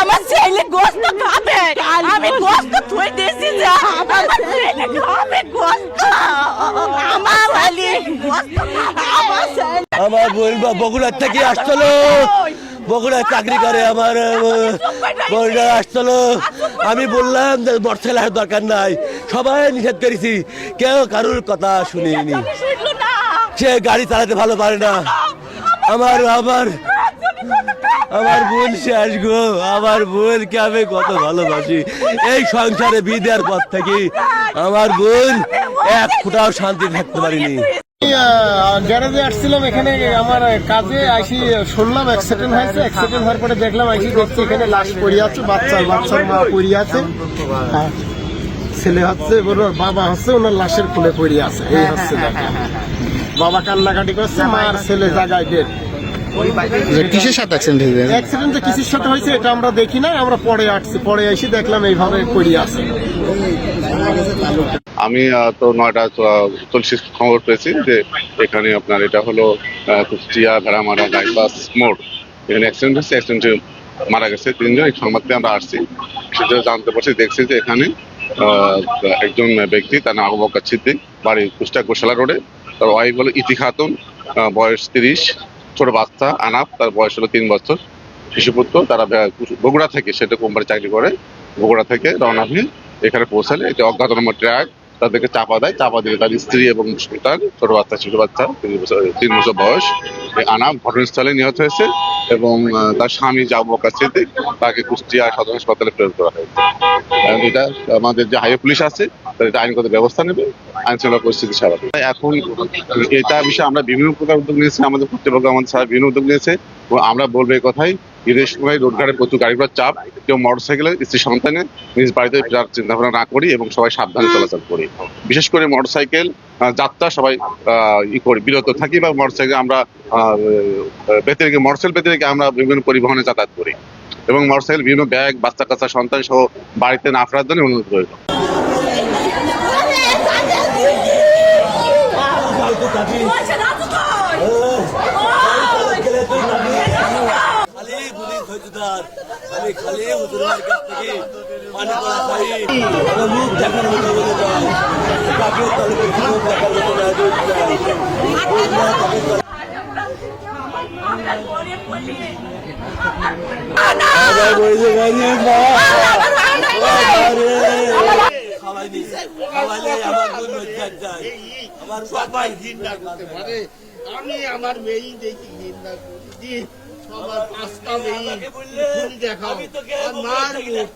আমার ছেলে গোস্ত খাবে। আমি গোস্ত থুই দিয়েছি যা। আমার ছেলে খাবে গোস্ত। আমার ছেলে গোস্ত আমার ছেলে আমার বোন বগুড়ার থেকে আসছিল। বগুড়ায় চাকরি করে আমার বোনরা আসছিল। আমি বললাম যে মোটরসাইকেল দরকার নাই। সবাই নিষেধ করেছি। কেউ কারোর কথা শুনিনি। সে গাড়ি চালাতে ভালো পারে না। আমার আমার আমার বোন শেষ গো, আমার বোনকে আমি কত ভালোবাসি। এই সংসারে বিদেয়ার পর থেকে আমার বোন এক ফুটাও শান্তি থাকতে পারিনি। গ্যারেজে আসছিলাম, এখানে আমার কাজে আসি শুনলাম অ্যাক্সিডেন্ট হয়েছে অ্যাক্সিডেন্ট হওয়ার পরে দেখলাম আসি দেখছি এখানে লাশ পড়ে আছে বাচ্চা বাচ্চার মা পড়ে আছে। ছেলে হচ্ছে ওর বাবা হচ্ছে, ওনার লাশের খুলে পড়ে আছে, এই হচ্ছে বাবা কান্নাকাটি করছে মা আর ছেলে জায়গায় ডেট কিসের সাথে অ্যাক্সিডেন্ট হয়েছে? অ্যাক্সিডেন্ট যে কিসের সাথে হয়েছে এটা আমরা দেখি না আমরা পরে আসছি পরে এসে দেখলাম এইভাবে পড়ে আছে। আমি তো নয়টা চল্লিশ খবর পেয়েছি যে এখানে আপনার এটা হলো কুষ্টিয়া ভেড়ামারা বাইপাস মোড়। এখানে অ্যাক্সিডেন্ট হয়েছে অ্যাক্সিডেন্টে মারা গেছে তিনজন এই সংবাদ পেয়ে আমরা আসছি। সেটা জানতে পারছি দেখছি যে এখানে আহ, একজন ব্যক্তি তার নাম আবু বকর সিদ্দিক বাড়ি কুষ্টিয়া গোশালা রোডে। তার ওয়াইফ হলো ইতি খাতুন বয়স তিরিশ। ছোট বাচ্চা আনাফ তার বয়স হলো তিন বছর, শিশুপুত্র, তারা বগুড়া থেকে সেটা কোম্পানি চাকরি করে, বগুড়া থেকে রওনা হয়ে এখানে পৌঁছালে এটি অজ্ঞাতনামা ট্রাক তাদেরকে চাপা দেয়, চাপা দিয়ে তার স্ত্রী এবং সন্তান ছোট বাচ্চা শিশু বাচ্চা, তিন বছর তিন বছর বয়স আনাম ঘটনাস্থলে নিহত হয়েছে এবং তার স্বামী যাব কাছে তাকে কুষ্টিয়া সদর হাসপাতালে প্রেরণ করা হয়েছে। এটা আমাদের যে হাইওয়ে পুলিশ আছে, তারা এটা আইনগত ব্যবস্থা নেবে আইন শৃঙ্খলা পরিস্থিতি স্বাভাবিক। এখন এটা বিষয়ে আমরা বিভিন্ন প্রকার উদ্যোগ নিয়েছি, আমাদের কর্তৃপক্ষ আমাদের স্যার বিভিন্ন উদ্যোগ নিয়েছে, এবং আমরা বলব এই কথাই ঈদের সময় রোডঘাটে প্রচুর গাড়ি ঘোড়ার চাপ, কেউ মোটর সাইকেলে স্ত্রী সন্তানে নিজ বাড়িতে যাওয়ার চিন্তা ভাবনা না করি এবং সবাই সাবধানে চলাচল করি। বিশেষ করে মোটর সাইকেল যাত্রা সবাই ই করি, বিরত থাকি বা মোটর সাইকেল আমরা বেঁধে রেখে মোটর সাইকেল বেঁধে রেখে আমরা বিভিন্ন পরিবহনে যাতায়াত করি এবং মোটর সাইকেল বিভিন্ন ব্যাগ বাচ্চা কাচ্চা সন্তান সহ বাড়িতে না ফেরার জন্য অনুরোধ রইল হইতেদার আমি খালি হুজুরের কাছ থেকে পানি পড়া খাই। আমার মুখ দেখার মতো বলে যায় কাকে তাহলে মুখ দেখার মতো না আমার আমার আমার বাবাই ঘৃণা করতে পারে। আমি আমার মেয়েই দেখি ঘৃণা করি। সবার পাঁচটা মেয়ে দেখাও। আর মার মুখ